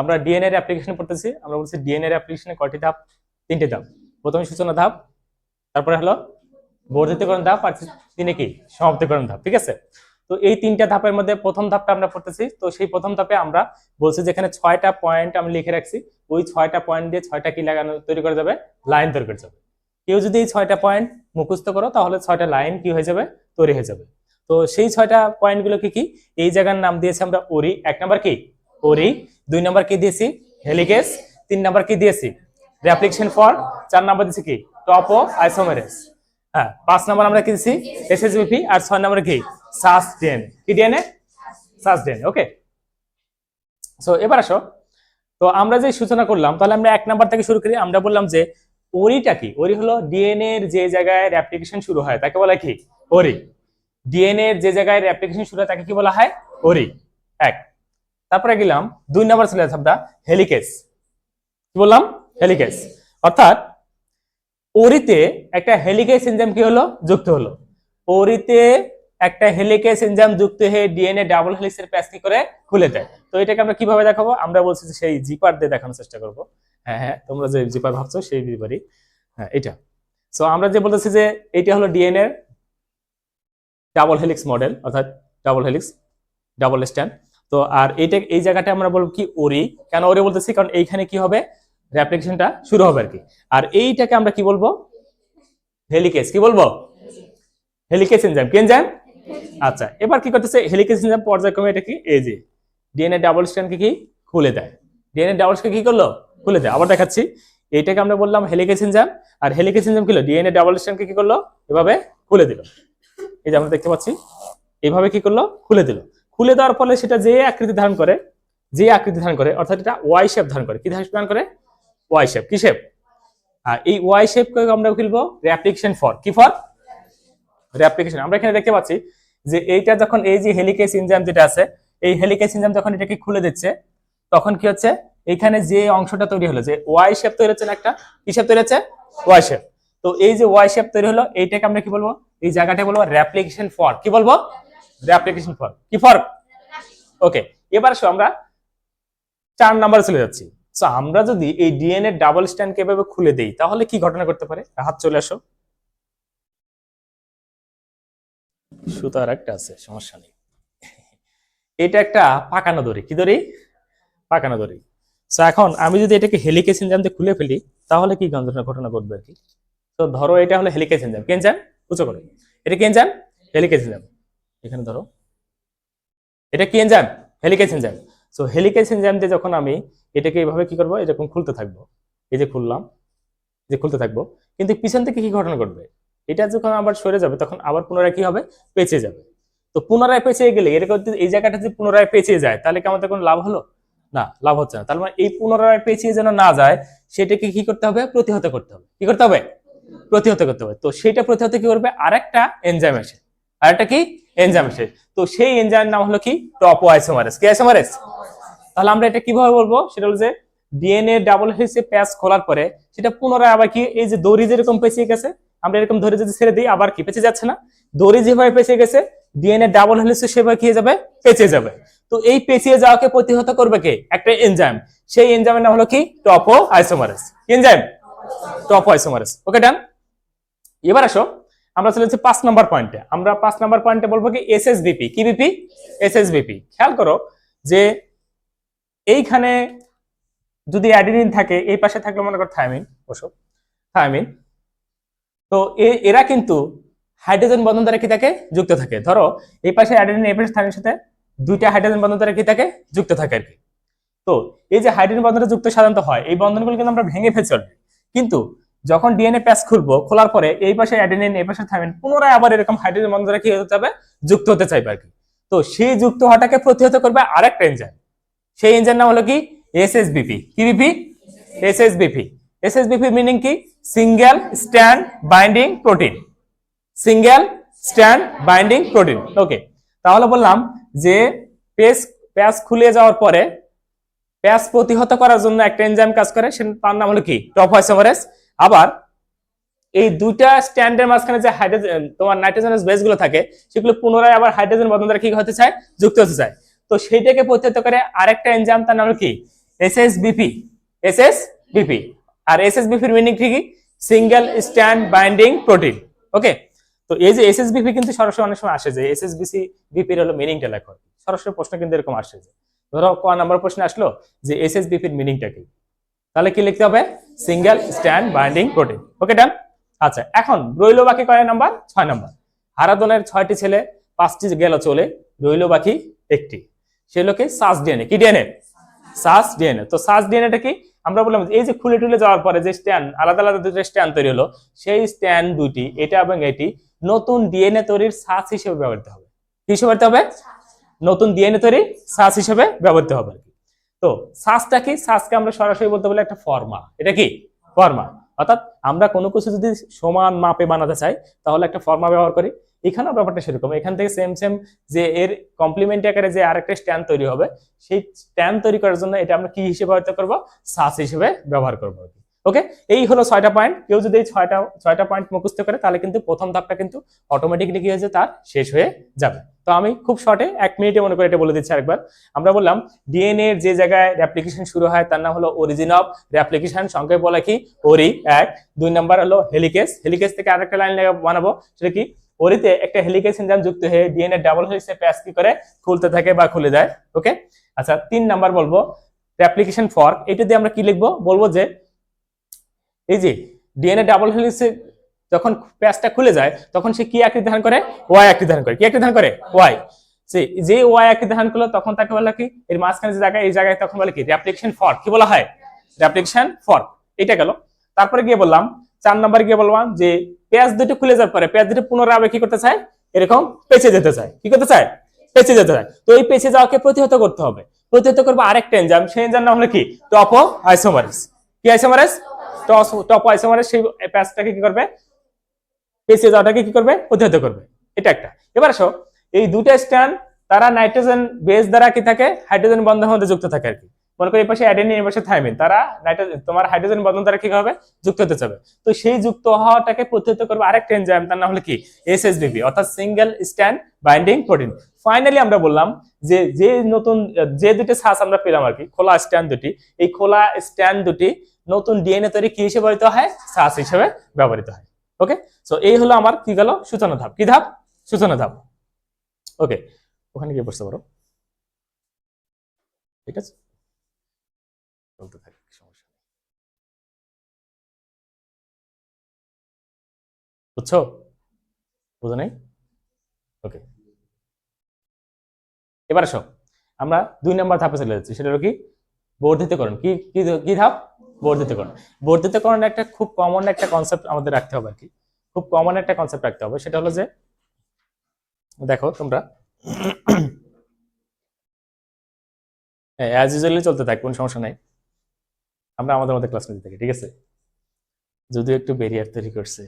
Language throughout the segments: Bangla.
আমরা ডিএনএ এর অ্যাপ্লিকেশন পড়তেছি, আমরা বলছি ডিএনএ এর অ্যাপ্লিকেশনে কয়টি ধাপ? তিনটে ধাপ। প্রথমে সূচনা ধাপ, তারপরে হলো বর্ধিতকরণ ধাপ, আর তিনে কি? সমাপ্তিকরণ ধাপ, ঠিক আছে? তো এই তিনটা ধাপের মধ্যে প্রথম ধাপটা আমরা পড়তেছি, তো সেই প্রথম ধাপে আমরা বলছি যেখানে ছয়টা পয়েন্ট আমি লিখে রাখছি, ওই ছয়টা পয়েন্ট দিয়ে ছয়টা কি লাগানো, তৈরি করা যাবে? লাইন তৈরি করা যাবে। কেউ যদি এই ছয়টা পয়েন্ট মুখস্থ করো, তাহলে ছয়টা লাইন কি হয়ে যাবে? তৈরি হয়ে যাবে। তো সেই ছয়টা পয়েন্টগুলো কি কি? এই জায়গার নাম দিয়েছি আমরা ওরি, এক নাম্বার কি? ওরি দুই নাম্বার কি দিয়েছি? হেলিকেস। তিন নাম্বার কি দিয়েছি? Replication for. চার নাম্বার দিয়েছি কি? টপো আইসোমেরেস। হ্যাঁ পাঁচ নাম্বার আমরা কি দিয়েছি? এসএসবিপি। আর ছয় নাম্বার কি? সাস ডিএনএ কি ডিএনএ? সাস ডিএনএ ওকে। সো এবার আসো। তো আমরা যে সূচনা করলাম, তাহলে আমরা এক নাম্বার থেকে শুরু করি। আমরা বললাম যে ওরিটা কি? ওরি হলো ডিএনএ এর যে জায়গায় অ্যাপ্লিকেশন শুরু হয়, তাকে বলা কি? ওরি। ডিএনএ এর যে জায়গায় অ্যাপ্লিকেশন শুরু হয়, তাকে কি বলা হয়? ওরি। এক। তারপরে গেলাম দুই নাম্বার ছিল শব্দটা হেলিকেস কি বললাম? হেলিকেস অর্থাৎ ওরিতে একটা হেলিকেস এনজাইম কি হলো? যুক্ত হলো। ওরিতে একটা হেলিকেস এনজাইম যুক্ত হয়ে ডিএনএ ডাবল হেলিক্সের প্যাচ কি করে? খুলে দেয়। তো এটাকে আমরা কীভাবে দেখাবো? আমরা বলছি যে সেই জিপার দিয়ে দেখানোর চেষ্টা করব। হ্যাঁ হ্যাঁ তোমরা যে জিপার ভাবছ সেই জিপারই হ্যাঁ এটা। সো আমরা যে বলতেছি যে এটা হলো ডিএনএ ডাবল হেলিক্স মডেল, অর্থাৎ ডাবল হেলিক্স, ডাবল স্ট্যান্ড। তো আর এইটা, এই জায়গাটা আমরা বলব কি ওরি। কেন ওরি বলতেছি? কারণ এইখানে কি হবে? র্যাপ্লিকেশনটা শুরু হবে আর কি আর এইটাকে আমরা কি বলব? হেলিকেস কি বলব? হেলিকেস এনজাইম কি এনজাইম আচ্ছা এবার কি করতেছে? হেলিকেস এনজাইম পর্যায়ক্রমে এটা কি? এই যে ডিএনএ ডাবল স্ট্যান্ডকে কি খুলে দেয়। ডিএনএ ডাবল স্ট্যান্ড কি করল? খুলে দেয়। আবার দেখাচ্ছি। এইটাকে আমরা বললাম হেলিকেস এনজাইম আর হেলিকেস এনজাইম কি হলো? ডিএনএ ডাবল স্ট্যান্ডকে কি করল? এভাবে খুলে দিল। এই যে আমরা দেখতে পাচ্ছি। এইভাবে কি করল? খুলে দিল। খুলে দেওয়ার ফলে সেটা যে আকৃতি ধারণ করে, যে আকৃতি ধারণ করে, অর্থাৎ এটা ওয়াই শেপ ধারণ করে। কি ধারণ করে? ওয়াই শেপ কি শেপ আর এই ওয়াই শেপকে আমরা খুলবো র্যাপ্লিকেশন ফর কি ফর র্যাপ্লিকেশন আমরা এখানে দেখতে পাচ্ছি যে এইটা যখন এই যে হেলিকেস এনজাইম যেটা আছে, এই হেলিকেস এনজাইম যখন এটাকে খুলে দিচ্ছে, তখন কি হচ্ছে? এখানে যে অংশটা তৈরি হলো, যে ওয়াই শেপ তৈরি হচ্ছে না একটা, কি শেপ তৈরি হচ্ছে? ওয়াই শেপ তো এই যে ওয়াই শেপ তৈরি হলো, এইটাকে আমরা কি বলব? এই জায়গাটা বলব র্যাপ্লিকেশন ফর কি বলব? র্যাপ্লিকেশন ফর কি ফর ওকে এবার আমরা চার নাম্বারে চলে যাচ্ছি। সো আমরা যদি এই ডিএনএ ডাবল স্ট্যান্ড এভাবে খুলে দেই, তাহলে কি ঘটনা করতে পারে? হাত চলে আসো। সুতার একটা আছে, সমস্যা নেই। এটা একটা পাকানো দড়ি। কি দড়ি? পাকানো দড়ি। সো এখন আমি যদি এটাকে হেলিকেস এনজাইম দিয়ে খুলে ফেলি, তাহলে কি ঘটনা ঘটবে আর কি? তো ধরো এটা হলো হেলিকেস এনজাইম কি এনজাইম উঁচু করে। এটা কি এনজাইম হেলিকেস এনজাইম এখানে ধরো। এটা কি enzyme helicase enzyme so helicase enzyme দিয়ে যখন আমি এটাকে এইভাবে কি করব? এরকম খুলতে থাকব। এই যে খুললাম যে খুলতে থাকব। কিন্তু পিছন থেকে কি ঘটনা ঘটবে? এটা যখন আবার সরে যাবে, তখন আবার পুনরায় কি হবে? পেঁচে যাবে। তো পুনরায় পেঁচে গেলে এরকম এই জায়গাটা যদি পুনরায় পেঁচে যায়, তাহলে কি আমাদের কোনো লাভ হলো? না, লাভ হচ্ছে না। তার মানে এই পুনরায় পেঁচিয়ে যেন না যায়, সেটাকে কি করতে হবে? প্রতিহত করতে হবে। কি করতে হবে? প্রতিহত করতে হবে। তো সেটা প্রতিহত কি করবে? আরেকটা এনজাইম এসে আরেকটা কি? এনজাইম এসে তো সেই এনজাইমের নাম হলো কি? টপো আইসোমারেস কি আইসোমারেস? তাহলে আমরা এটা কীভাবে বলব? সেটা হলো যে ডিএনএ ডাবল হেলিক্সে প্যাচ খোলার পরে সেটা পুনরায় আবার কি? এই যে দড়ি যেরকম পেঁচিয়ে গেছে, আমরা এরকম ধরে যদি ছেড়ে দিই, আবার কি? পেঁচে যাচ্ছে না। দড়ি যেভাবে পেঁচে গেছে, ডিএনএ ডাবল হেলিক্সে সেভাবে কি যাবে? পেঁচে যাবে। তো এই পেঁচিয়ে যাওয়াকে প্রতিহত করবে কে? একটা এনজাইম। সেই এনজাইমের নাম হলো কি? Topoisomerase enzyme? Topoisomerase okay, done. এবার আসো। আমরা চলে যাচ্ছি পাঁচ নাম্বার পয়েন্টে আমরা পাঁচ নাম্বার পয়েন্টে বলব কি এস এস বিপি কি বিপি এস এস বিপি খেয়াল করো যে এইখানে যদি অ্যাডিনিন থাকে, এই পাশে থাকলে মনে করো থায়ামিন বসো। থায়ামিন তো এরা কিন্তু হাইড্রোজেন বন্ধন দ্বারা কি থাকে? যুক্ত থাকে। ধরো, এই পাশে অ্যাডিনিন এই পাশে থায়ামিনের সাথে দুইটা হাইড্রোজেন বন্ধন দ্বারা কি থাকে? যুক্ত থাকে আর কি। তো এই যে হাইড্রোজেন বন্ধনটা যুক্ত সাধারণত হয়, এই বন্ধনগুলো কিন্তু আমরা ভেঙে ফেলছি। কিন্তু যখন ডিএনএ প্যাচ খুলবো, খোলার পরে এই পাশে অ্যাডেনিন এই পাশে থামিন পুনরায় আবার এরকম হাইড্রোজেন বন্ধন কি হতে হবে? যুক্ত হতে চাইবে আর কি। তো সেই যুক্ত হওয়াটাকে প্রতিহত করবে আরেকটা এনজাইম সেই এনজাইম নাম হলো কি? এসএসবিপি কি বিপি এসএসবিপি এসএসবিপি মিনিং কি? Single strand binding protein single strand binding protein okay তাহলে বললাম যে পেস প্যাচ খুলে যাওয়ার পরে প্যাচ প্রতিহত করার জন্য একটা এনজাইম কাজ করে তার নাম হলো কি? টপ টপোয়াইসোমারেস আবার এই দুইটা স্ট্যান্ডের মাঝখানে যে হাইড্রোজেন তোমার নাইট্রোজেনাস বেসগুলো থাকে, সেগুলো পুনরায় আবার হাইড্রোজেন বন্ধন দ্বারা কি হতে চায়, যুক্ত হতে চায়। তো সেইটাকে প্রতিহত করে আরেকটা এনজাম তার নাম কি? S S BP S S BP আর এস এস বিপির মিনিং কি single strand binding protein okay তো এই যে এস এস বিপি কিন্তু সরাসরি অনেক সময় আসে যে এস এস বিসি বিপির হলো মিনিংটা লেখো। সরাসরি প্রশ্ন কিন্তু এরকম আসে যে, ধরো ক নাম্বার প্রশ্ন আসলো যে এস এস বিপির মিনিংটা কি? তাহলে কি লিখতে হবে? Single strand binding protein okay done আচ্ছা এখন রইল বাকি কয় নাম্বার? ছয় নাম্বার। হারাদনের ছয়টি ছেলে, পাঁচটি গেল চলে, রইল বাকি একটি। সে লোকে সাস ডিএনএ। কি ডিএনএ? সাস ডিএনএ। তো সাস ডিএনএটা কি? আমরা বললাম এই যে খুলে টুলে যাওয়ার পরে যে স্ট্যান্ড, আলাদা আলাদা দুটো স্ট্যান্ড তৈরি হলো, সেই স্ট্যান্ড দুটি এটা এবং এটি, নতুন ডিএনএ তৈরির সাস হিসেবে ব্যবহৃত হবে। কি হিসেবে হবে? নতুন ডিএনএ তৈরি সাস হিসেবে ব্যবহৃত হবে আর কি। তো সাসটা কি? সাসকে আমরা সরাসরি বলতে বলে একটা ফর্মা। এটা কি? ফর্মা। অর্থাৎ আমরা কোনো কিছু যদি সমান মাপে বানাতে চাই, তাহলে একটা ফর্মা ব্যবহার করি। এখানেও ব্যাপারটা সেরকম। এখান থেকে সেম সেম যে এর কমপ্লিমেন্ট আকারে যে আরেকটা স্ট্যান্ড তৈরি হবে, সেই স্ট্যান্ড তৈরি করার জন্য এটা আমরা কি হিসেবে ব্যবহার করব? সাস হিসেবে ব্যবহার করব ওকে এই হলো ছয়টা পয়েন্ট কেউ যদি এই ছয়টা ছয়টা পয়েন্ট মুখস্থ করে, তাহলে কিন্তু প্রথম ধাপটা কিন্তু অটোমেটিকলি কি হয়েছে তার শেষ হয়ে যাবে। তো আমি খুব শর্টে এক মিনিটে মনে করে এটা বলে দিচ্ছি আরেকবার। আমরা বললাম ডিএনএ এর যে জায়গায় রেপ্লিকেশন শুরু হয়, তার নাম হলো অরিজিন অফ রেপ্লিকেশন সংক্ষেপে বলা কি? ওরি এক। দুই নাম্বার হলো হেলিকেস হেলিকেস থেকে আরেকটা লাইন বানাবো, সেটা কি? ওরিতে একটা হেলিকেস এনজাইম যুক্ত হয়ে ডিএনএ ডাবল হেলিক্সে প্যাচ কি করে? খুলতে থাকে বা খুলে দেয় ওকে আচ্ছা তিন নাম্বার বলব। রেপ্লিকেশন ফর্ক এটা দিয়ে আমরা কি লিখব? বলব যে এই যে ডিএনএ ডাবল হেলিক্সে যখন প্যাচটা খুলে যায়, তখন সে কি আকৃতি ধারণ করে? ওয়াই আকৃতি ধারণ করে। কি আকৃতি ধারণ করে? ওয়াই যে ওয়াই আকৃতি ধারণ করল, তখন তাকে বলা কি? এর মাঝখানে যে জায়গায়, এই জায়গায় তখন বলে কি? রেপ্লিকেশন ফর্ক কি বলা হয়? রেপ্লিকেশন ফর্ক এটা গেল। তারপরে গিয়ে বললাম, চার নাম্বার গিয়ে বললাম যে পেঁয়াজ দুটো খুলে যাওয়ার পরে পেঁয়াজ দুটো পুনরায় আবার কি করতে চায়? এরকম পেঁচে যেতে চায়। কি করতে চায়? পেঁচে যেতে চায়। তো এই পেঁচে যাওয়াকে প্রতিহত করতে হবে। প্রতিহত করব আরেকটা এনজাইম সেই এনজাইম নাম হলো কি? টপো আইসোমারেস কি আইসোমারেস টপো আইসোমারেস সেই প্যাচটাকে কি করবে? পেঁচে যাওয়াটাকে কি করবে? প্রতিহত করবে। এটা একটা। এবার আসো, এই দুটা স্ট্যান্ড, তারা নাইট্রোজেন বেস দ্বারা কি থাকে? হাইড্রোজেন বন্ধনের মধ্যে যুক্ত থাকে আর কি। মনে করি এই পাশে অ্যাডেনিন এই পাশে থাইমিন তারা নাইট্রোজেন, তোমার হাইড্রোজেন বন্ধন দ্বারা কি হবে? যুক্ত হতে যাবে তো সেই যুক্ত হওয়াটাকে প্রতিহত করবে আরেকটা এনজাইম তার নাম হলো কি? এসএসবিপি অর্থাৎ single strand binding protein finally আমরা বললাম যে যে নতুন, যে দুটি সাস আমরা পেলাম আর কি, খোলা স্ট্যান্ড দুটি, এই খোলা স্ট্যান্ড দুটি নতুন ডিএনএ তৈরি কি হিসেবে ব্যবহৃত হয়? সাস হিসেবে ব্যবহৃত হয়। ওকে সো এই হলো আমার কি গেল? সূচনা ধাপ। কি ধাপ? সূচনা ধাপ। ওকে ওখানে গিয়ে বসতে পারো। ঠিক আছে? চলতে থাকে বুঝছ? বুঝো নাই? ওকে এবার আসো। আমরা দুই নম্বর ধাপে চলে যাচ্ছি। সেটা হলো কি? বর্ধিতকরণ। কি কি ধাপ? বর্ধিতকরণ। বর্ধিতকরণ একটা খুব কমন একটা কনসেপ্ট আমাদের রাখতে হবে আর কি। খুব কমন একটা কনসেপ্ট রাখতে হবে। সেটা হলো যে, দেখো তোমরা অ্যাজ ইউজুয়ালি চলতে থাক, কোনো সমস্যা নাই। আমরা আমাদের মধ্যে ক্লাস নিতে থাকি, ঠিক আছে? যদিও একটু ব্যারিয়ার তৈরি করছে।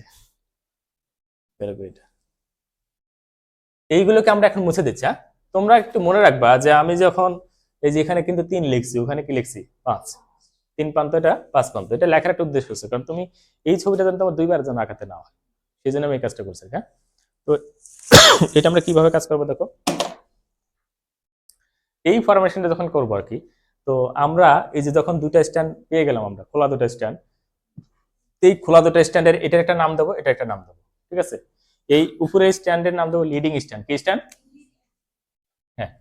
এইগুলোকে আমরা এখন মুছে দিচ্ছি হ্যাঁ? তোমরা একটু মনে রাখবা যে আমি যখন, এই যে এখানে কিন্তু তিন লিখছি, ওখানে কি লিখছি? পাঁচ। তিন প্রান্ত এটা, পাঁচ প্রান্ত। এটা লেখার একটা উদ্দেশ্য হচ্ছে, কারণ তুমি এই ছবিটা যেন তোমার দুইবার যেন আঁকাতে না হয়, সেই জন্য আমি এই কাজটা করছি হ্যাঁ? তো এটা আমরা কীভাবে কাজ করব দেখো? এই ফরমেশনটা যখন করব আর কি, তো আমরা এই যে যখন দুটা স্ট্যান্ড পেয়ে গেলাম আমরা, খোলা দুটা স্ট্যান্ড, এই খোলা দুটা স্ট্যান্ডের এটার একটা নাম দেবো এটা একটা নাম দেবো, ঠিক আছে? এই উপরে স্ট্যান্ডের নাম দেবো লিডিং স্ট্যান্ড কি স্ট্যান্ড? হ্যাঁ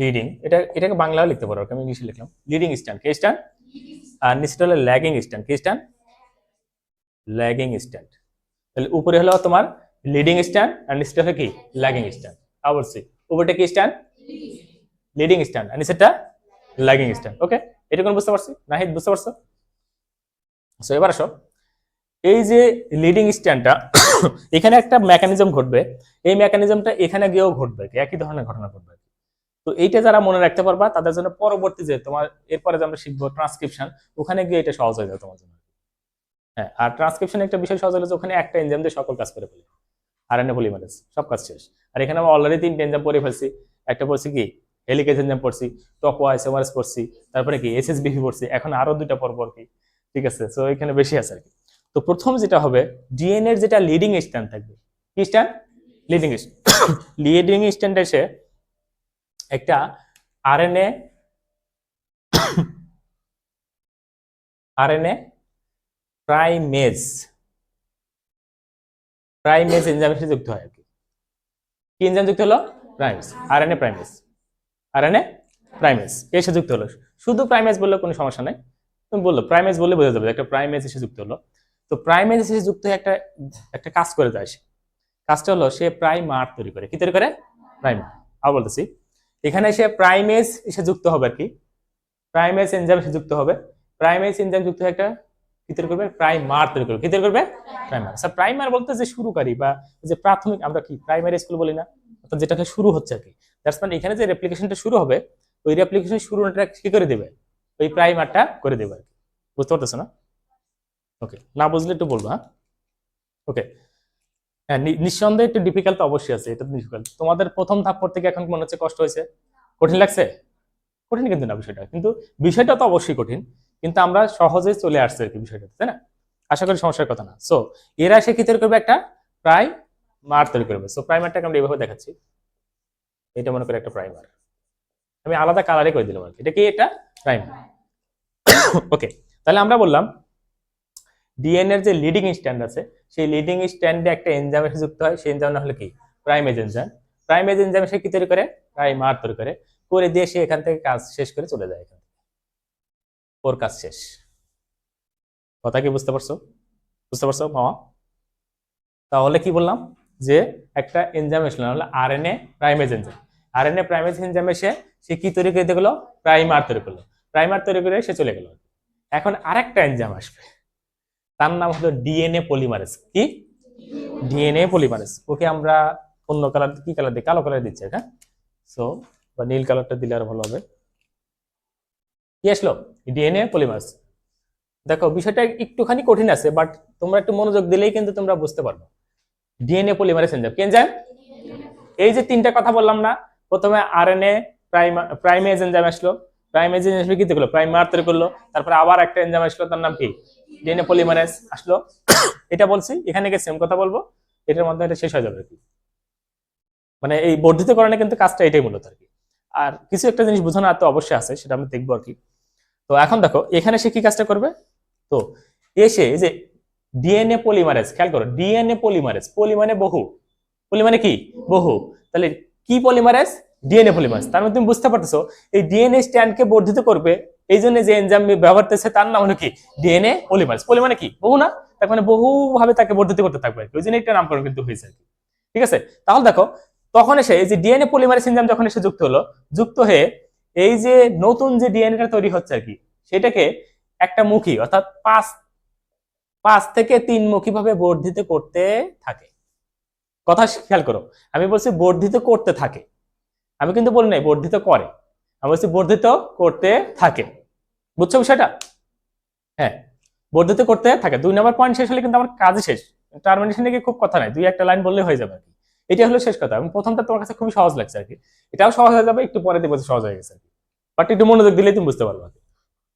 লিডিং এটা, এটাকে বাংলাও লিখতে পারো আমি ইংলিশে লিখলাম লিডিং স্ট্যান্ড কে স্ট্যান্ড? আর নিচটা হলো ল্যাগিং স্ট্যান্ড কি স্ট্যান্ড ল্যাগিং স্ট্যান্ড তাহলে উপরে হলো তোমার লিডিং স্ট্যান্ড আর নিচটা হলো কি? ল্যাগিং স্ট্যান্ড অবশ্যই উপরটা কি স্ট্যান্ড লিডিং স্ট্যান্ড আর নিচেরটা ল্যাগিং স্ট্যান্ড ওকে এটা কোন বুঝতে পারছি? নাহিদ, বুঝতে পারছ? সো এবার আসো। এই যে লিডিং স্ট্যান্ডটা এখানে একটা মেকানিজম ঘটবে। এই মেকানিজমটা এখানে গিয়েও ঘটবে, একই ধরনের ঘটনা ঘটবে। তো এইটা যারা মনে রাখতে পারবা, তাদের জন্য পরবর্তী যে তোমার, এরপরে যে আমরা শিখব ট্রান্সক্রিপশন ওখানে গিয়ে এটা সহজ হয়ে যাবে তোমার জন্য। হ্যাঁ আর ট্রান্সক্রিপশন একটা বিষয় সহজ হলে যে ওখানে একটা এনজাইম দিয়ে সকল কাজ করে ফেলে। আর এন পলিমারেজ সব কাজ শেষ। আর এখানে আমরা অলরেডি তিনটে এনজাইম পড়ে ফেলছি। একটা পড়ছি কি? হেলিকেজ এনজাইম পড়ছি টপো আইসোমারেস পড়ছি, তারপরে কি? এসএসবিপি পড়ছি, এখন আরও দুইটা পর্ব আর কি। ঠিক আছে? তো এখানে বেশি আছে আর কি। তো প্রথম যেটা হবে ডিএনএর যেটা লিডিং স্ট্যান্ড থাকবে, কি strand leading strand leading strand এসে একটা আরএনএ আরএনএ প্রাইমেজ প্রাইমেজ এনজাইমের সাথে যুক্ত হয় আর কি। কি এনজাইম যুক্ত হলো? Primase RNA primase RNA primase এর সাথে যুক্ত হলো। শুধু প্রাইমেজ বললে কোনো সমস্যা নাই। তুমি বলল প্রাইমেজ বললে বোঝা যাবে একটা প্রাইমেজ এসে যুক্ত হলো। তো প্রাইমেজ এসে যুক্ত হয়ে একটা একটা কাজ করে যায় সে। কাজটা হলো সে প্রাইমার তৈরি করে। কি তৈরি করে? প্রাইমার আবার বলতেছি। এখানে সে প্রাইমেজ এসে যুক্ত হবে আর কি। প্রাইমেজ এনজাইম এসে যুক্ত হবে। প্রাইমেজ এনজাইম যুক্ত হয়ে একটা কি তৈরি করবে? প্রাইমার তৈরি করবে। কি তৈরি করবে? প্রাইমার স্যার প্রাইমার বলতে যে শুরুকারী বা যে প্রাথমিক, আমরা কি প্রাইমারি স্কুল বলি না, অর্থাৎ যেটাকে শুরু হচ্ছে আর কি। দ্যাটস মানে এখানে যে রেপ্লিকেশনটা শুরু হবে, ওই রেপ্লিকেশন শুরুটা কি করে দেবে? ওই প্রাইমারটা করে দেবে আর কি। বুঝতে পারতেছো না? ওকে না বুঝলে একটু বলব হ্যাঁ? ওকে হ্যাঁ নিঃসন্দেহে একটু ডিফিকাল্ট অবশ্যই আছে, এটা ডিফিকাল্ট তোমাদের প্রথম ধাপ পড়তে কি এখন মনে হচ্ছে কষ্ট হয়েছে। কঠিন লাগছে? কঠিন কিন্তু না বিষয়টা, কিন্তু বিষয়টা তো অবশ্যই কঠিন, কিন্তু আমরা সহজে চলে আসছে আর কি বিষয়টা তাই না? আশা করি সমস্যার কথা না। সো এরা এসে কি তৈরি করবে একটা? প্রায় মার তৈরি করবে সো প্রাইমারটাকে আমরা এইভাবে দেখাচ্ছি। এটা মনে করি একটা প্রাইমার। আমি আলাদা কালারে করে দিলাম আর কি। এটা কি এটা? প্রাইমার। ওকে তাহলে আমরা বললাম ডিএনএ এর যে লিডিং স্ট্যান্ড আছে, সেই লিডিং স্ট্যান্ডে একটা এনজাইম এসে যুক্ত হয়, সেই এনজাইম হলো কি? প্রাইমেজ এনজাইম প্রাইমেজ এনজাইম সে কি তৈরি করে? প্রাইমার তৈরি করে। করে দিয়ে সে এখান থেকে কাজ শেষ করে চলে যায় এখান থেকে। ওর কাজ শেষ। কথা কি বুঝতে পারছ? বুঝতে পারছ মামা? তাহলে কি বললাম? যে একটা এনজাইম এসলো হলো RNA primase enzyme RNA primase enzyme এসে সে কি তৈরি করে দিয়ে গেলো প্রাইমার তৈরি করল। প্রাইমার তৈরি করে সে চলে গেল। এখন আরেকটা এনজাম আসবে। তার নাম হলো ডিএনএ পলিমারেজ। কি? DNA polymerase. ওকে আমরা অন্য কালার কি কালার দিই কালো কালার দিচ্ছি হ্যাঁ সো বা নীল কালারটা দিলে আর ভালো হবে। কি আসলো? DNA polymerase. দেখো, বিষয়টা একটুখানি কঠিন আছে বাট তোমরা একটু মনোযোগ দিলেই কিন্তু তোমরা বুঝতে পারবে। DNA polymerase enzyme. কি এনজাইম? এই যে তিনটা কথা বললাম না, প্রথমে আরএনএ প্রাইমেজ এনজাইম আসলো। প্রাইমেজ এনজাইম কি দেখল প্রাইমার তৈরি করল। তারপরে আবার একটা এনজাইম আসলো, তার নাম কি? ডিএনএ পলিমারেজ আসলো। এটা বলছি, এখানে গিয়ে সেম কথা বলব, এটার মধ্যে এটা শেষ হয়ে যাবে আর কি। মানে এই বর্ধিতকরণে কিন্তু কাজটা এটাই মূলত আর কি। আর কিছু একটা জিনিস বোঝানো তো অবশ্যই আছে, সেটা আমি দেখব আর কি। তো এখন দেখো, এখানে সে কি কাজটা করবে? তো এসে যে ডিএনএ পলিমারেজ খেয়াল করো ডিএনএ পলিমারেজ পলি মানে বহু। পলি মানে কি? বহু। তাহলে কি পলিমারেজ ডিএনএ পলিমারেজ তার মধ্যে তুমি বুঝতে পারতেছো, এই ডিএনএ স্ট্যান্ডকে বর্ধিত করবে এই জন্য যে এনজাইম ব্যবহার করতেছে, তার নাম হলো কি? ডিএনএ পলিমারেজ পলি মানে কি? বহু না? তার মানে বহু ভাবে তাকে বর্ধিত করতে থাকবে। ওই জন্য একটা নামকরণ কিন্তু হয়েছে আর কি। ঠিক আছে? তাহলে দেখো, তখন এসে এই যে ডিএনএ পলিমারেজ এনজাইম যখন এসে যুক্ত হলো, যুক্ত হয়ে এই যে নতুন যে ডিএনএটা তৈরি হচ্ছে আর কি, সেটাকে একটা মুখী, অর্থাৎ পাঁচ পাঁচ থেকে তিন মুখী ভাবে বর্ধিত করতে থাকে। কথা খেয়াল করো, আমি বলছি বর্ধিত করতে থাকে। আমি কিন্তু বলি নাই, বর্ধিত করে। আমি বর্ধিত করতে থাকে। বুঝছ বিষয়টা? হ্যাঁ বর্ধিত করতে থাকে। দুই নম্বর পয়েন্ট শেষ হলে কিন্তু আমার কাজ শেষ। টার্মিনেশনে কি খুব কথা নাই, দুই একটা লাইন বললে হয়ে যাবে আর কি। এটা হলো শেষ কথা এবং প্রথমটা তোমার কাছে খুবই সহজ লাগছে আর কি। এটাও সহজ হয়ে যাবে, একটু পরে দেখব সহজ হয়ে গেছে আর কি। বাট একটু মনোযোগ দিলেই তুমি বুঝতে পারবে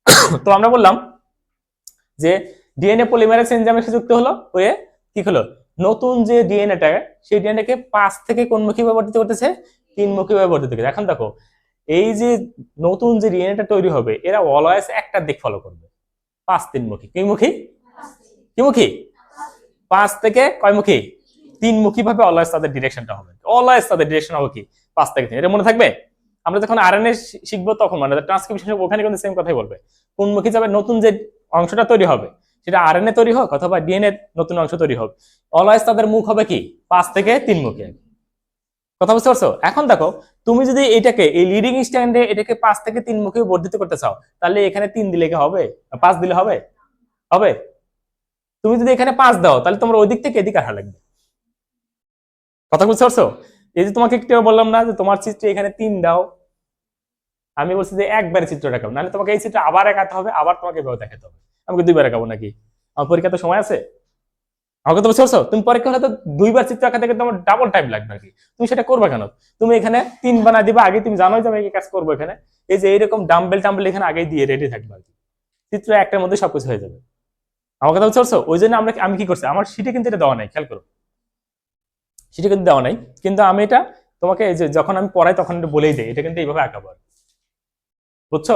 তো আমরা বললাম যে ডিএনএ পলিমারেজ এনজাইম এসে যুক্ত হলো, হয়ে কি হলো? নতুন যে ডিএনএটা সেই ডিএনএকে পাঁচ থেকে কোন মুখী ব্যবহৃত করতেছে? তিন মুখী ব্যবহৃত করতেছে। এখন দেখো এই যে নতুন যে ডিএনএটা তৈরি হবে, এরা অলওয়েজ একটা দিক ফলো করবে। পাঁচ তিন মুখী। কি মুখী? পাঁচ থেকে কয় মুখী? তিন মুখী ভাবে অলওয়েজ তাদের ডিরেকশনটা হবে। অলওয়েজ তাদের ডিরেকশন হবে কি? পাঁচ থেকে তিন। এটা মনে থাকবে? আমরা যখন আরএনএ শিখব তখন মানে ট্রান্সক্রিপশন ওখানে কিন্তু সেম কথাই বলবে। কোন মুখী যাবে? নতুন যে অংশটা তৈরি হবে, সেটা আর আরএনএ তৈরি হোক অথবা ডিএনএ নতুন অংশ তৈরি হোক অলওয়েজ তাদের মুখ হবে কি? পাঁচ থেকে তিন মুখী। আর। কথা বুঝতে পারছ? এখন দেখো, তুমি যদি এটাকে এই লিডিং স্ট্যান্ডে এটাকে পাঁচ থেকে তিন মুখে বর্ধিত করতে চাও, তাহলে এখানে তিন দিলে কি হবে? পাঁচ দিলে হবে? হবে? তুমি যদি এখানে পাঁচ দাও, তাহলে তোমার ওই দিক থেকে এদিকে আসা লাগবে। কথা বুঝতে পারছ? এই যে তোমাকে একটু বললাম না যে তোমার চিত্রে এখানে তিন দাও। আমি বলছি যে একবারে চিত্রটা দেখাবো নাহলে তোমাকে এই চিত্র আবার একাতে হবে, আবার তোমাকে এভাবে দেখাতে হবে। আমাকে দুইবার একাবো নাকি? আমার পরীক্ষা তো সময় আছে? আমাকে তো বুঝতে পারছ? তুমি পরীক্ষা হলে তো দুইবার চিত্র আঁকা থেকে তোমার ডাবল টাইম লাগবে আর কি। তুমি সেটা করবে কেন? তুমি এখানে তিন বানা দিবা, আগে তুমি জানোই যে আমি কাজ করব এখানে। এই যে এইরকম ডাম্বেল টাম্বেল এখানে আগেই দিয়ে রেডি থাকবে আর কি। চিত্র একটার মধ্যে সবকিছু হয়ে যাবে। আমাকে বুঝতে পারছ? ওই জন্য আমরা আমি কি করছি? আমার সিটে কিন্তু এটা দেওয়া নাই, খেয়াল করো। সিটে কিন্তু দেওয়া নাই, কিন্তু আমি এটা তোমাকে এই যে যখন আমি পড়াই তখন বলেই দিই, এটা কিন্তু এইভাবে আঁকাবো আর। বুঝছ?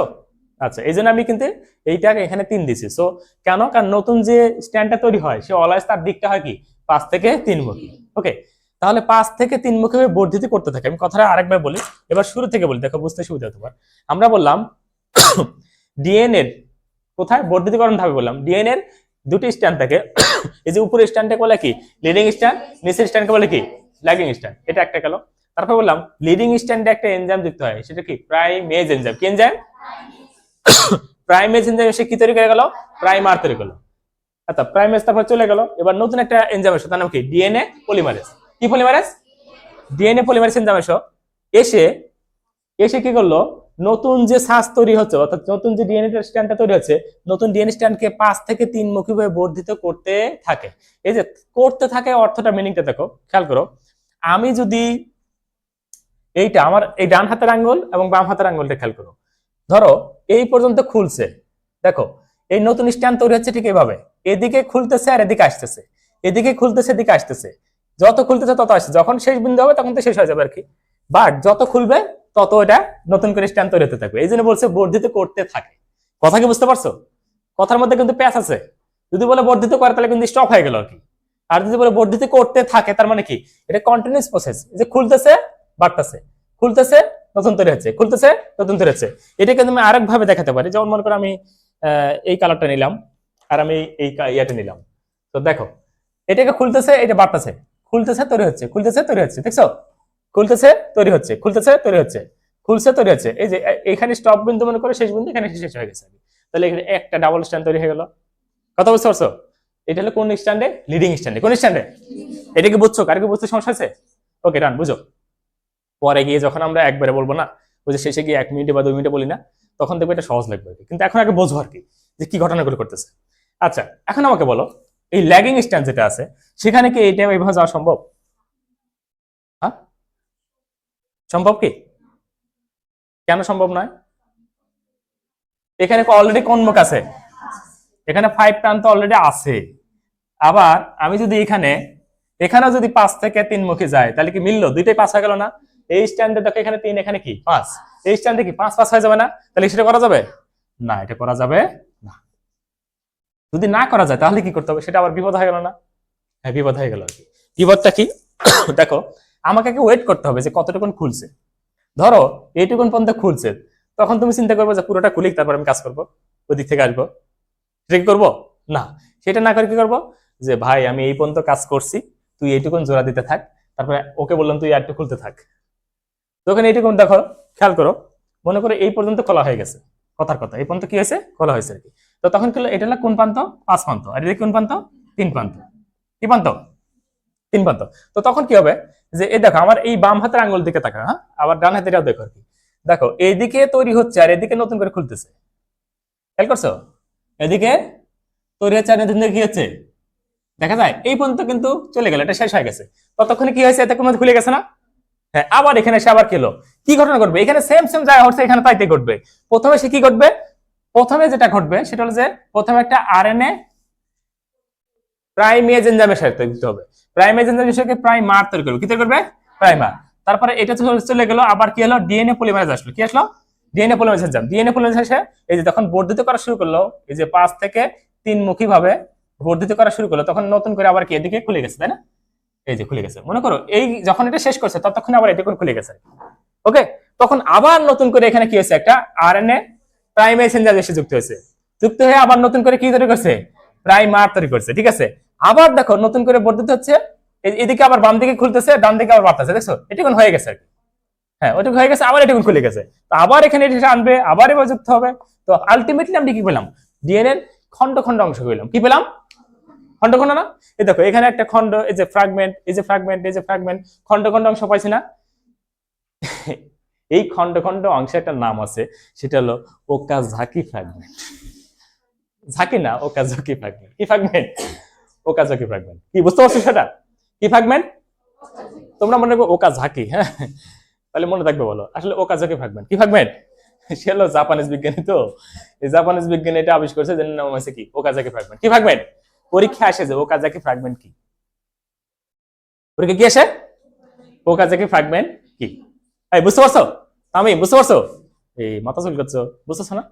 আচ্ছা এই জন্য আমি কিন্তু এইটাকে এখানে তিন দিছি। সো কেন? কারণ নতুন যে স্ট্যান্ডটা তৈরি হয়, সে অলওয়েজ তার দিকটা হয় কি? পাঁচ থেকে তিন মুখী। ওকে তাহলে পাঁচ থেকে তিন মুখী বর্ধিত করতে থাকে। আমি কথাটা আরেকবার বলি, এবার শুরু থেকে বলি, দেখো, বুঝতে সুবিধা হতে পারে আমরা বললাম ডিএনএ কোথায় বর্ধিতকরণ ধাপে বললাম? ডিএনএ দুটি স্ট্যান্ড থাকে। এই যে উপরের স্ট্যান্ডটাকে বলে কি? লিডিং স্ট্যান্ড, নিচের স্ট্যান্ডকে বলে কি? Lagging strand. এটা একটা গেল। তারপর বললাম লিডিং স্ট্যান্ডে একটা এনজাইম যুক্ত হয়, সেটা কি? প্রাইমেজ এনজাইম কি এনজাইম প্রাইমেজ এনজাইম এসে কি তৈরি করে গেল? প্রাইমার তৈরি করল। আচ্ছা প্রাইমেজ তারপর চলে গেল। এবার নতুন একটা এনজাইম এসে তার নাম কি? ডিএনএ পলিমারেজ কি পলিমারেজ ডিএনএ পলিমারেজ এনজাইম এসো এসে এসে কি করল? নতুন যে শ্বাস তৈরি হচ্ছে, অর্থাৎ নতুন যে ডিএনএ স্ট্যান্ডটা তৈরি হচ্ছে, নতুন ডিএনএ স্ট্যান্ডকে পাঁচ থেকে তিন মুখী ভাবে বর্ধিত করতে থাকে। এই যে করতে থাকে অর্থটা মিনিংটা দেখো, খেয়াল করো। আমি যদি এইটা, আমার এই ডান হাতের আঙ্গুল এবং বাম হাতের আঙ্গুলটা খেয়াল করো। ধরো এই পর্যন্ত খুলছে। দেখো, এই নতুন স্ট্যান্ড তৈরি হচ্ছে ঠিক এইভাবে এদিকে খুলতেছে আর এদিকে আসতেছে। এদিকে খুলতেছে, এদিকে আসতেছে। যত খুলতেছে, তত আসছে। যখন শেষ বিন্দু হবে, তখন তো শেষ হয়ে যাবে আর কি। বাট যত খুলবে, তত এটা নতুন করে স্ট্যান্ড তৈরি হতে থাকবে। এই জন্য বলছে বর্ধিত করতে থাকে। কথা কি বুঝতে পারছ? কথার মধ্যে কিন্তু প্যাচ আছে। যদি বলে বর্ধিত করে, তাহলে কিন্তু স্টপ হয়ে গেল আর কি। আর যদি বলে বর্ধিত করতে থাকে, তার মানে কি? এটা কন্টিনিউস প্রসেস যে খুলতেছে, বাড়তেছে। খুলতেছে নতুন তৈরি হচ্ছে, খুলতেছে, নতুন তৈরি হচ্ছে। এটাকে তুমি আরেক ভাবে দেখাতে পারি, যেমন মনে করো আমি এই কালারটা নিলাম, আর আমি এই ইয়াটা নিলাম। তো দেখো, এটাকে খুলতেছে এটা বাড়তেছে, খুলতেছে, তৈরি হচ্ছে, খুলতেছে, তৈরি হচ্ছে, দেখছ? খুলতেছে, তৈরি হচ্ছে, খুলতেছে, তৈরি হচ্ছে, খুলছে, তৈরি হচ্ছে। এই যে এখানে স্টপ বিন্দু মনে করে, শেষ বিন্দু, এখানে শেষ হয়ে গেছে। তাহলে এখানে একটা ডাবল স্ট্যান্ড তৈরি হয়ে গেল। কথা বুঝতে পারছ? এটা হলো কোন স্ট্যান্ডে লিডিং স্ট্যান্ডে কোন স্ট্যান্ডে এটা কি বুঝছ? কার কি বুঝতে সমস্যা আছে ওকে রান বুঝো। পরে গিয়ে যখন আমরা একবারে বলব না, ওই যে শেষে গিয়ে এক মিনিটে বা দুই মিনিটে বলি না, তখন দেখব এটা সহজ লাগবে কিন্তু এখন আগে বোঝো আর কি যে কি ঘটনাগুলো করতেছে আচ্ছা এখন আমাকে বলো, এই ল্যাগিং স্ট্যান্ড যেটা আছে, সেখানে কি এইটা এইভাবে যাওয়া সম্ভব? হ্যাঁ? সম্ভব কি? কেন সম্ভব নয়? এখানে অলরেডি কোন মুখ আছে? এখানে ফাইভ প্রান্ত অলরেডি আছে। আবার আমি যদি এখানে, এখানেও যদি পাঁচ থেকে তিন মুখে যায়, তাহলে কি মিললো? দুইটাই পাঁচ হয়ে গেল না? এই স্ট্যান্ডে দেখো এখানে তিন এখানে কি? পাঁচ। এই স্ট্যান্ডে কি? পাঁচ পাঁচ হয়ে যাবে না? তাহলে সেটা করা যাবে? না এটা করা যাবে না। যদি না করা যায় তাহলে কি করতে হবে? সেটা আবার বিপদ হয়ে গেল না? হ্যাঁ বিপদ হয়ে গেল আর কি। বিপদটা কি? দেখো আমাকে ওয়েট করতে হবে যে কতটুকুন খুলছে। ধরো এইটুকুন পর্যন্ত খুলছে। তখন তুমি চিন্তা করবে যে পুরোটা খুলিক তারপর আমি কাজ করব ওই দিক থেকে আসব। সেটা কি করব? না। সেটা না করে কি করব? যে ভাই আমি এই পর্যন্ত কাজ করছি তুই এইটুকুন জোড়া দিতে থাক। তারপরে ওকে বললাম তুই আরেকটু খুলতে থাক। তো ওখানে এইটুকুন দেখো, খেয়াল করো। মনে করো এই পর্যন্ত খোলা হয়ে গেছে। কথার কথা। এই পর্যন্ত কি হয়েছে? খোলা হয়েছে আর কি। তো তখন কি এটা হলো কোন প্রান্ত? পাঁচ প্রান্ত। আর এটা কোন প্রান্ত? তিন প্রান্ত। কি প্রান্ত? তিন প্রান্ত। তো তখন কি হবে? যে এই দেখো, আমার এই বাম হাতের আঙ্গুল দিকে তাকা হ্যাঁ? আবার ডান হাতেরও দেখো আর কি। দেখো, এইদিকে তৈরি হচ্ছে আর এদিকে নতুন করে খুলতেছে। খেয়াল করছ? এদিকে তৈরি হচ্ছে আর নতুন কি হচ্ছে? দেখা যায়। এই পর্যন্ত কিন্তু চলে গেল। এটা শেষ হয়ে গেছে। ততক্ষণে কি হয়েছে? এতক্ষণ খুলে গেছে না? হ্যাঁ আবার এখানে এসে আবার খেলো। কি ঘটনা ঘটবে? এখানে সেম সেম যা হচ্ছে, এখানে তাইতে ঘটবে। প্রথমে সে কি ঘটবে? প্রথমে যেটা ঘটবে, সেটা হলো যে প্রথমে একটা আরএনএ প্রাইমেজ এনজাইমের সাথে দিতে হবে। প্রাইমেজ এনজাইম বিষয়কে প্রাইমার তৈরি করবে। কি তৈরি করবে? প্রাইমার তারপরে এটা চলে- গেল, আবার কি হলো? ডিএনএ পলিমারেজ আসলো। কি আসলো? DNA polymerase enzyme DNA polymerase এসে এই যে যখন বর্ধিত করা শুরু করল, এই যে পাঁচ থেকে তিন মুখী ভাবে বর্ধিত করা শুরু করল, তখন নতুন করে আবার কি এদিকে খুলে গেছে, তাই না? এই যে খুলে গেছে। মনে করো এই যখন এটা শেষ করছে, ততক্ষণ আবার এদিকে খুলে গেছে। ওকে তখন আবার নতুন করে এখানে কি হয়েছে? একটা আরএনএ প্রাইমেজ এনজাইম এসে যুক্ত হয়েছে। যুক্ত হয়ে আবার নতুন করে কি তৈরি করছে? প্রাইমার তৈরি করছে, ঠিক আছে? আবার দেখো, নতুন করে বর্ধিত হচ্ছে। এদিকে আবার বাম দিকে খুলতেছে, ডান দিকে আবার বাড়তেছে, দেখছ? এটুকুন হয়ে গেছে আর হ্যাঁ ওটুকু হয়ে গেছে, আবার এটুকুন খুলে গেছে। তো আবার এখানে এটা আনবে, আবার এবার যুক্ত হবে। তো আলটিমেটলি আমরা কি পেলাম? ডিএনএ খন্ড খন্ড অংশ পেলাম। কি পেলাম? খন্ড খন্ড না? এই দেখো, এখানে একটা খন্ড এই যে ফ্র্যাগমেন্ট এই যে ফ্র্যাগমেন্ট এই যে ফ্র্যাগমেন্ট খন্ড খন্ড অংশ পাইছি না? এই খন্ড খন্ড অংশের একটা নাম আছে, সেটা হলো ওকাজাকি ফ্র্যাগমেন্ট ঝাঁকি না ওকাজাকি ফ্র্যাগমেন্ট কি ফ্র্যাগমেন্ট ওকাজাকি ফ্র্যাগমেন্ট কি, বুঝতে পারছ সেটা? কি ফ্র্যাগমেন্ট তোমরা মনে রাখবে ওকা ঝাঁকি হ্যাঁ? তাহলে মনে থাকবে বলো, আসলে ওকাজাকি ফ্র্যাগমেন্ট কি ফ্র্যাগমেন্ট সে হলো জাপানিজ বিজ্ঞানী তো। এই জাপানিজ বিজ্ঞানী এটা আবিষ্কার করেছে যার নাম আছে কি। ওকাজাকি ফ্র্যাগমেন্ট কি ফ্র্যাগমেন্ট পরীক্ষা আসে যে ওকাজাকি ফ্র্যাগমেন্ট কি? পরীক্ষা কি আসে? ওকাজাকি ফ্র্যাগমেন্ট কি? এই, বুঝতে পারছ? আমি বুঝতে পারছ? এই, মাথা চুল করছ। বুঝতেছো না?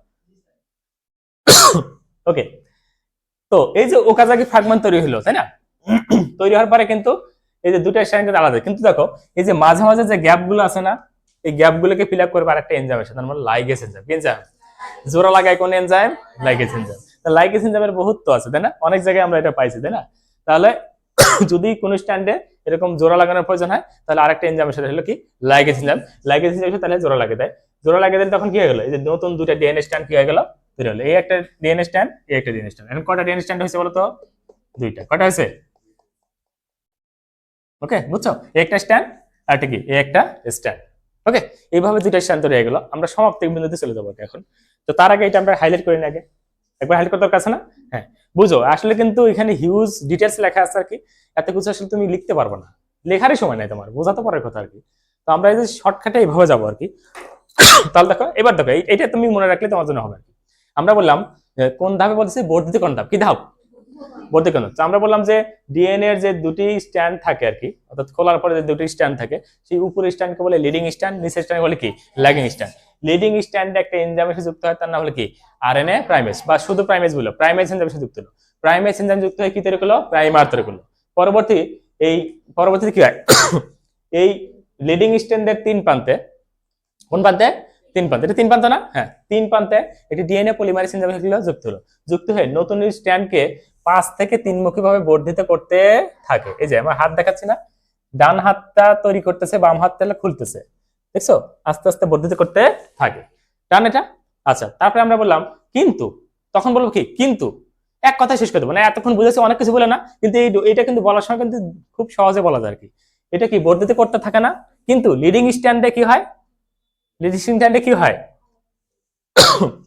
ওকে তো এই যে ওকাজাকি ফ্রাগমেন্ট তৈরি হলো, তাই না? তৈরি হওয়ার পরে কিন্তু এই যে দুটো স্ট্যান্ড আলাদা। কিন্তু দেখো, এই যে মাঝে মাঝে যে গ্যাপগুলো আছে না, এই গ্যাপ গুলোকে ফিল আপ করবে আরেকটা এনজাইমের তার মানে লাইগেস এনজাইম এনজাইম জোড়া লাগায় কোন এনজাইম লাইগেস এনজাইম লাইগেস এনজাইমের বহুত তো আছে, তাই না? অনেক জায়গায় আমরা এটা পাইছি, তাই না? তাহলে যদি কোন স্ট্যান্ডে এরকম জোড়া লাগানোর প্রয়োজন হয়, তাহলে আরেকটা এনজাইমের সাথে হলো কি? লাইগেস এনজাইম লাইগেস এনজাইমের সাথে তাহলে জোড়া লাগিয়ে দেয় জোড়া লাগিয়ে দিলে তখন কি হয়ে গেল? এই যে নতুন দুটা ডিএনএ স্ট্যান্ড কি হয়ে গেল? তৈরি হলো। এই একটা ডিএনএ স্ট্যান্ড, এই একটা ডিএনএ স্ট্যান্ড। এখন কটা ডিএনএ স্ট্যান্ড হয়েছে বলতো? দুইটা। কটা হয়েছে? ওকে বুঝছ? একটা স্ট্যান্ড আর কি? এই একটা স্ট্যান্ড। ওকে এইভাবে দুইটা স্ট্যান্ড তৈরি হয়ে গেল। আমরা সমাপ্তি বিন্দুতে চলে যাব এখন। তো তার আগে এটা আমরা হাইলাইট করি না আগে। একবার হাইলাইট করতে কাছে না? হ্যাঁ। বুঝো, আসলে কিন্তু এখানে হিউজ ডিটেলস লেখা আছে আর কি। এত কিছু আসলে তুমি লিখতে পারবে না। লেখারই সময় নাই তোমার, বোঝাতে পারার কথা আর কি। তো আমরা এই যে শর্টকাটে এইভাবে যাব আর কি। তাহলে দেখো, এবার দেখো এইটা তুমি মনে রাখলে তোমার জন্য হবে আর কি। আমরা বললাম কোন ধাপে বলতেছি? বর্ধিত কোন ধাপ? কি ধাপ? বর্ধিত কোন আমরা বললাম যে ডিএনএ এর যে দুটি স্ট্যান্ড থাকে আর কি, অর্থাৎ খোলার পরে যে দুটি স্ট্যান্ড থাকে, সেই উপরের স্ট্যান্ডকে বলে লিডিং স্ট্যান্ড নিচের স্ট্যান্ড বলে কি? ল্যাগিং স্ট্যান্ড লিডিং স্ট্যান্ড একটা এনজাইমের সাথে যুক্ত হয়, তার নাম হলো কি? আরএনএ প্রাইমেস বা শুধু প্রাইমেস বলো প্রাইমেস এনজাইমের সাথে যুক্ত হলো। প্রাইমেস এনজাইম যুক্ত হয়ে কি তৈরি করল? প্রাইমার তৈরি করল। পরবর্তী, এই, পরবর্তীতে কি হয়? এই লিডিং স্ট্যান্ডের তিন প্রান্তে, কোন প্রান্তে? তিন প্রান্তে। এটা তিন প্রান্ত না? হ্যাঁ তিন প্রান্তে একটি ডিএনএ পলিমারিস এনজাইম হলো? যুক্ত হলো। যুক্ত হয়ে নতুন স্ট্যান্ডকে পাঁচ থেকে তিনমুখী ভাবে বর্ধিত করতে থাকে। এই যে, আমার হাত দেখাচ্ছি না। ডান হাতটা তৈরি করতেছে, বাম হাতটা খুলতেছে। দেখছ? আস্তে আস্তে বর্ধিত করতে থাকে। ডান এটা? আচ্ছা তারপরে আমরা বললাম, কিন্তু, তখন বলব কি? কিন্তু, এক কথায় শেষ করে দেবো। মানে এতক্ষণ বুঝেছি, অনেক কিছু বলে না, কিন্তু এই এটা কিন্তু বলার সময় কিন্তু খুব সহজে বলা যায় আর কি। এটা কি বর্ধিত করতে থাকে না? কিন্তু লিডিং স্ট্যান্ডে কি হয়? লিডিং স্ট্যান্ডে কি হয়?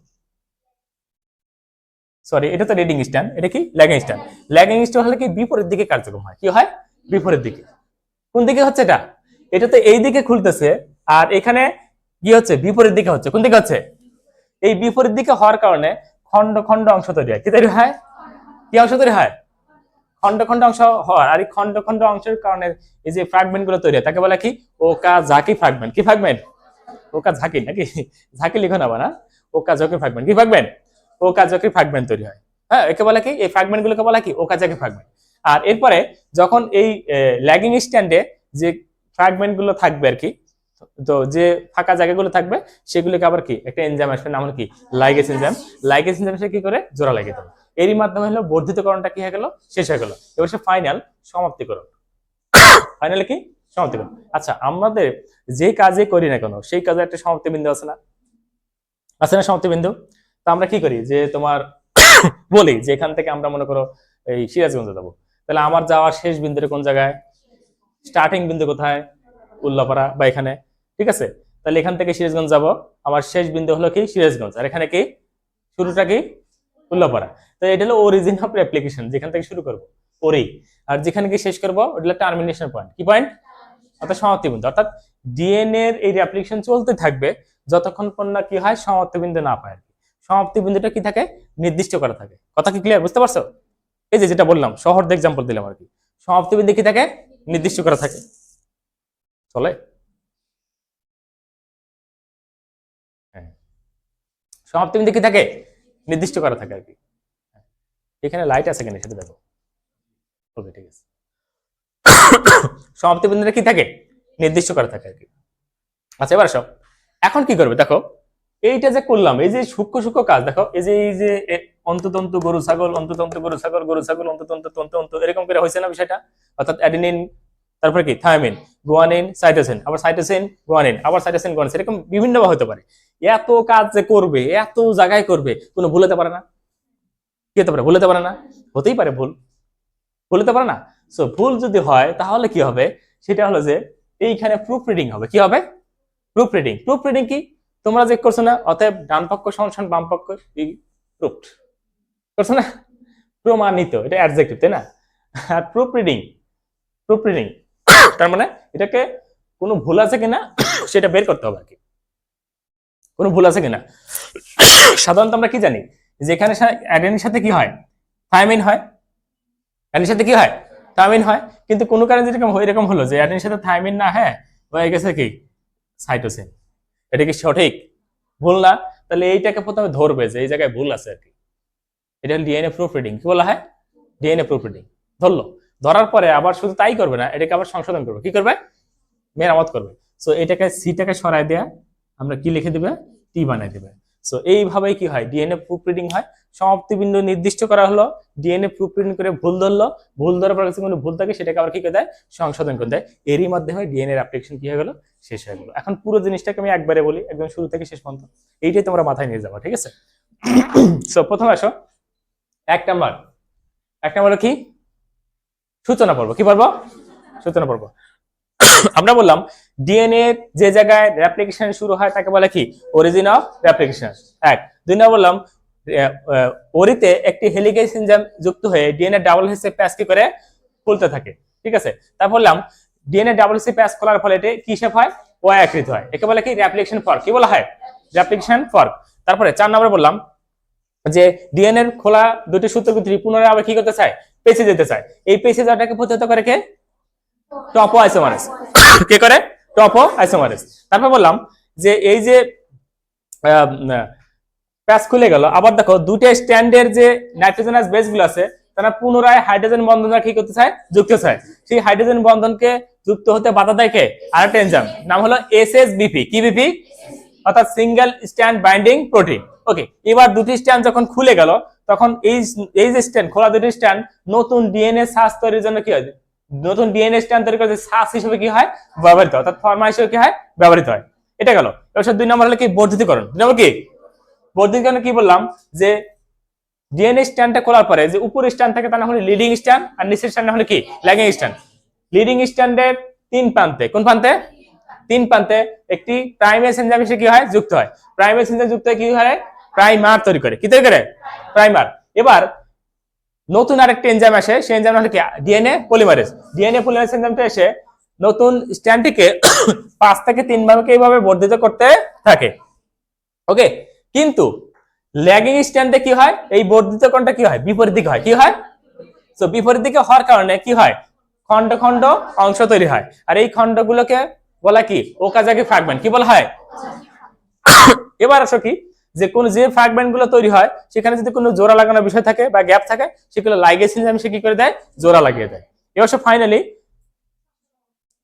সরি এটা তো লিডিং স্ট্যান্ড এটা কি? ল্যাগিং স্ট্যান্ড ল্যাগিং স্ট্যান্ড হলে কি বিপরীত দিকে কার্যক্রম হয়? কি হয়? বিপরীত দিকে। কোন দিকে হচ্ছে এটা? এটা তো এই দিকে খুলতেছে আর এখানে কি হচ্ছে? বিপরীত দিকে হচ্ছে। কোন দিকে হচ্ছে? এই বিপরীত দিকে হওয়ার কারণে খন্ড খন্ড অংশ তৈরি হয়। কি তৈরি হয়? কি অংশ তৈরি হয়? খন্ড খন্ড অংশ হওয়ার। আর এই খন্ড খন্ড অংশের কারণে এই যে ফ্র্যাগমেন্টগুলো তৈরি হয়, তাকে বলে কি? ওকা জাকি ফ্র্যাগমেন্ট কি ফ্র্যাগমেন্ট ওকা ঝাঁকি নাকি? ঝাঁকি লিখো না বানা ওকা জকি ফ্র্যাগমেন্ট কি ফ্র্যাগমেন্ট ওকা জকি ফ্র্যাগমেন্ট তৈরি হয়। হ্যাঁ একে বলে কি? এই ফ্র্যাগমেন্ট গুলোকে বলা কি? ওকা জাকি ফ্র্যাগমেন্ট আর এরপরে যখন এই ল্যাগিং স্ট্যান্ডে যে ফ্র্যাগমেন্টগুলো থাকবে আর কি তো যে ফাঁকা জায়গাগুলো থাকবে, সেগুলোকে আবার কি? একটা এনজাম আসবে, নাম হলো কি? লাইগেস এনজাইম লাইগেস এনজাইম সে কি করে? জোড়া লাগিয়ে দেবে। এরই মাধ্যমে হলো বর্ধিতকরণটা কি হয়ে গেল? শেষ হয়ে গেল। এবার সে ফাইনাল সমাপ্তিকরণ। ফাইনালে কি? সমাপ্তিকরণ। আচ্ছা আমাদের যে কাজে করি না কেন, সেই কাজে একটা সমাপ্তি বিন্দু আছে না? আছে না সমাপ্তি বিন্দু তো আমরা কি করি? যে তোমার বলি, যে এখান থেকে আমরা মনে করো এই সিরাজগঞ্জে যাব। তাহলে আমার যাওয়ার শেষ বিন্দুটা কোন জায়গায়? স্টার্টিং বিন্দু কোথায়? উল্লাপাড়া বা এখানে, ঠিক আছে? তাহলে এখান থেকে সিরাজগঞ্জ যাব। আমার শেষ বিন্দু হলো কি সিরাজগঞ্জ। আর এখানে কি? শুরুটা কি? উল্লাপাড়া। তো এটা হলো অরিজিন অফ অ্যাপ্লিকেশন যেখান থেকে শুরু করব। ওরি আর যেখানে কি শেষ করব, ওটা টার্মিনেশন পয়েন্ট কি পয়েন্ট অর্থাৎ সমাপ্তি বিন্দু। অর্থাৎ ডিএনএ এর এই অ্যাপ্লিকেশন চলতে থাকবে, যতক্ষণ পর্যন্ত কি হয়, সমাপ্তি বিন্দু না পায় সমাপ্তি বিন্দুটা কি থাকে? নির্দিষ্ট করা থাকে। কথা কি ক্লিয়ার বুঝতে পারছ? এই যে যেটা বললাম, শহর এক্সাম্পল দিলাম আর কি। সমাপ্তি বিন্দু কি থাকে? নির্দিষ্ট করা থাকে। চলে? হ্যাঁ। সমাপ্তি বিন্দু কি থাকে? নির্দিষ্ট করা থাকে আর কি। এখানে লাইট আছে কিনা? সেটা দেখো। ওকে ঠিক আছে। সমাপ্তি বিন্দুটা কি থাকে? নির্দিষ্ট করা থাকে আর কি। আচ্ছা এবার সব এখন কি করবে? দেখো এইটা যে করলাম এই যে সূক্ষ্ম সূক্ষ্ম কাজ দেখো এই যে এই যে এ, গরু ছাগল অন্ততন্তু গরু ছাগল গরু ছাগল অন্ততন্তু তন্তু অন্ত এরকম করে হয়েছে না বিষয়টা? অর্থাৎ অ্যাডিনিন তারপরে কি? থায়ামিন গুয়ানিন, সাইটোসিন, আবার সাইটোসিন, গুয়ানিন, আবার সাইটোসিন, গুয়ানিন, এরকম বিভিন্ন হতে পারে। এত কাজ যে করবে, এত জায়গায় করবে, কোনো ভুল হতে পারে না? কি হতে পারে? ভুল হতে পারে না? হতেই পারে ভুল। ভুল হতে পারে না? সো ভুল যদি হয়, তাহলে কি হবে? সেটা হলো যে, এইখানে প্রুফ রিডিং হবে। কি হবে? প্রুফ রিডিং প্রুফ রিডিং কি? তোমরা যে করছ না, অতএব ডান পক্ষ সংসান বাম পক্ষ প্রুফড। করছ না? প্রমাণিত। এটা অ্যাডজেক্টিভ তাই না? আর প্রুফ রিডিং প্রুফ রিডিং তার মানে এটাকে কোনো ভুল আছে কিনা, সেটা বের করতে হবে আর কি। কোনো ভুল আছে কিনা? সাধারণত আমরা কি জানি? যে এখানে অ্যাডেনির সাথে কি হয়? থায়ামিন হয়। অ্যাডেনির সাথে কি হয়? থায়ামিন হয়। কিন্তু কোনো কারণে যেরকম এরকম হলো যে অ্যাডেনির সাথে থায়ামিন না হ্যাঁ হয়ে গেছে কি? সাইটোসিন এটা কি সঠিক? ভুল না। তাহলে এইটাকে প্রথমে ধরবে যে এই জায়গায় ভুল আছে আর কি। এটা ডিএনএ প্রুফ রিডিং কি বলা হয়? ডিএনএ প্রুফ রিডিং ধরলো। ধরার পরে আবার শুধু তাই করবে না, এটাকে আবার সংশোধন করবে। কি করবে? মেরামত করবে। সো এটাকে সিটাকে সরাই দেয়া, আমরা কি লিখে দিবে? টি বানাই দিবে। সো এইভাবেই কি হয়? ডিএনএ প্রুফ রিডিং হয়। সমাপ্তি বিন্দু নির্দিষ্ট করা হলো ডিএনএ প্রুফ রিডিং করে ভুল ধরলো, ভুল ধরার পর কোনো ভুল থাকে, সেটাকে আবার কি করে দেয়? সংশোধন করে দেয়। এরই মাধ্যমে ডিএনএ অ্যাপ্লিকেশন কি হয়ে গেল? শেষ হয়ে গেল। এখন পুরো জিনিসটাকে আমি একবারে বলি, একদম শুরু থেকে শেষ পর্যন্ত। এইটাই তোমরা মাথায় নিয়ে যাব, ঠিক আছে? সো প্রথমে আসো। এক নাম্বার। এক নাম্বার কি? সূচনা পর্ব, কি পর্ব? সূচনা পর্ব। আমরা বললাম, ডিএনএ যে জায়গায় রেপ্লিকেশন শুরু হয় তাকে বলে কি? অরিজিন অফ রেপ্লিকেশন এক। দুই নম্বর বললাম ওরিতে একটি হেলিকেজ এনজাইম যুক্ত হয়ে ডিএনএ ডাবল হেসে প্যাচ কি করে? খুলতে থাকে। ঠিক আছে? তারপর বললাম, ডিএনএ ডাবল হেসে প্যাচ খোলার ফলে এটি কি শেপ হয়? ওয়াই আকৃতি হয়। একে বলে কি? রেপ্লিকেশন ফর্ক কি বলা হয়? রেপ্লিকেশন ফর্ক তারপরে চার নম্বরে বললাম যে ডিএনএ খোলা দুটি সূত্র পুনরায় আবার কি করতে চায়? পেঁচে যেতে চায়। এই পেঁচে যাওয়াটাকে প্রতিহত করে কে? টপো আইসোমারেস কে করে? টপো আইসোমারেস তারপর বললাম যে এই যে প্যাচ খুলে গেল। আবার দেখো দুটো স্ট্যান্ডের যে নাইট্রোজেনাস বেসগুলো আছে, তারা পুনরায় হাইড্রোজেন বন্ধন কি করতে চায়? যুক্ত চায়। সেই হাইড্রোজেন বন্ধনকে যুক্ত হতে বাধা দেয় কে? আরেকটা এনজাইম। নাম হলো এস এস বিপি কি বিপি? অর্থাৎ single strand binding protein. Okay, এবার দুটি স্ট্যান্ড যখন খুলে গেল তখন এই এই যে স্ট্যান্ড খোলা দুটি স্ট্যান্ড নতুন ডিএনএ সাস তৈরির জন্য কি হয়? নতুন ডিএনএ স্ট্যান্ড তৈরি করতে সাস হিসেবে কি হয়? ব্যবহৃত হয়। অর্থাৎ ফর্মা হিসেবে কি হয়? ব্যবহৃত হয়। এটা গেল। এবার দুই নম্বর হলো কি? বর্ধিতকরণ। দুই নম্বর কি? বর্ধিতকরণে কি বললাম? যে ডিএনএ স্ট্যান্ডটা খোলার পরে যে উপরের স্ট্যান্ড থাকে তা না হলে লিডিং স্ট্যান্ড আর নিচের স্ট্যান্ড হলে কি? ল্যাগিং স্ট্যান্ড লিডিং স্ট্যান্ডের তিন প্রান্তে, কোন প্রান্তে? তিন প্রান্তে একটি প্রাইমেস এনজাইম এসে কি হয়? যুক্ত হয়। প্রাইমেস এনজাইম যুক্ত হয়ে, কি হয়? প্রাইমার তৈরি করে। কি তৈরি করে? প্রাইমার এবার নতুন আরেকটা এনজাইম আসে, সেই এনজাইম হলো কি? ডিএনএ পলিমারেজ ডিএনএ পলিমারেজ এনজাইমটা এসে নতুন স্ট্যান্ডটিকে পাঁচ থেকে তিন ভাবে এইভাবে বর্ধিত করতে থাকে। ওকে? কিন্তু ল্যাগিং স্ট্যান্ডে কি হয়? এই বর্ধিত বর্ধিতকরণটা কি হয়? বিপরীত দিকে হয়। কি হয়? তো বিপরীত দিকে হওয়ার কারণে কি হয়? খন্ড খন্ড অংশ তৈরি হয়। আর এই খন্ডগুলোকে বলা কি? ওকাজাকি ফ্র্যাগমেন্ট কি বলা হয়? এবার আসো কি? যে কোন যে ফ্র্যাগমেন্টগুলো তৈরি হয়, সেখানে যদি কোনো জোড়া লাগানোর বিষয় থাকে বা গ্যাপ থাকে, সেগুলো লাইগেজ এনজাইম সে কি করে দেয়? জোড়া লাগিয়ে দেয়। এবার ফাইনালি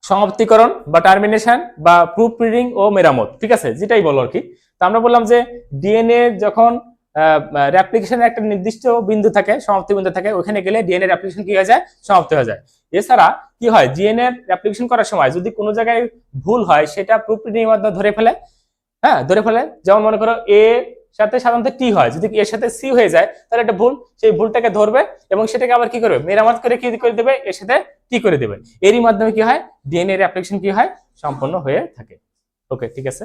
সমাপ্তিকরণ বা টার্মিনেশন বা প্রুফ রিডিং ও মেরামত, ঠিক আছে? যেটাই বলো আর কি। তো আমরা বললাম যে ডিএনএ যখন র্যাপ্লিকেশনের একটা নির্দিষ্ট বিন্দু থাকে, সমাপ্তি বিন্দু থাকে, ওখানে গেলে ডিএনএ র্যাপ্লিকেশন কি হয়ে যায়? সমাপ্ত হয়ে যায়। এছাড়া কি হয়? ডিএনএ র্যাপ্লিকেশন করার সময় যদি কোনো জায়গায় ভুল হয়, সেটা প্রুফ রিডিং এর মাধ্যমে ধরে ফেলে হ্যাঁ ধরে ফেলে যেমন মনে করো এ সাথে সাধারণত টি হয়, যদি এর সাথে সি হয়ে যায়, তাহলে একটা ভুল, সেই ভুলটাকে ধরবে এবং সেটাকে আবার কি করবে, মেরামত করে কি করে দেবে এর সাথে টি করে দেবে। এরই মাধ্যমে কি হয়? ডিএনএ এর অ্যাপ্লিকেশন কি হয়? সম্পন্ন হয়ে থাকে। ওকে ঠিক আছে?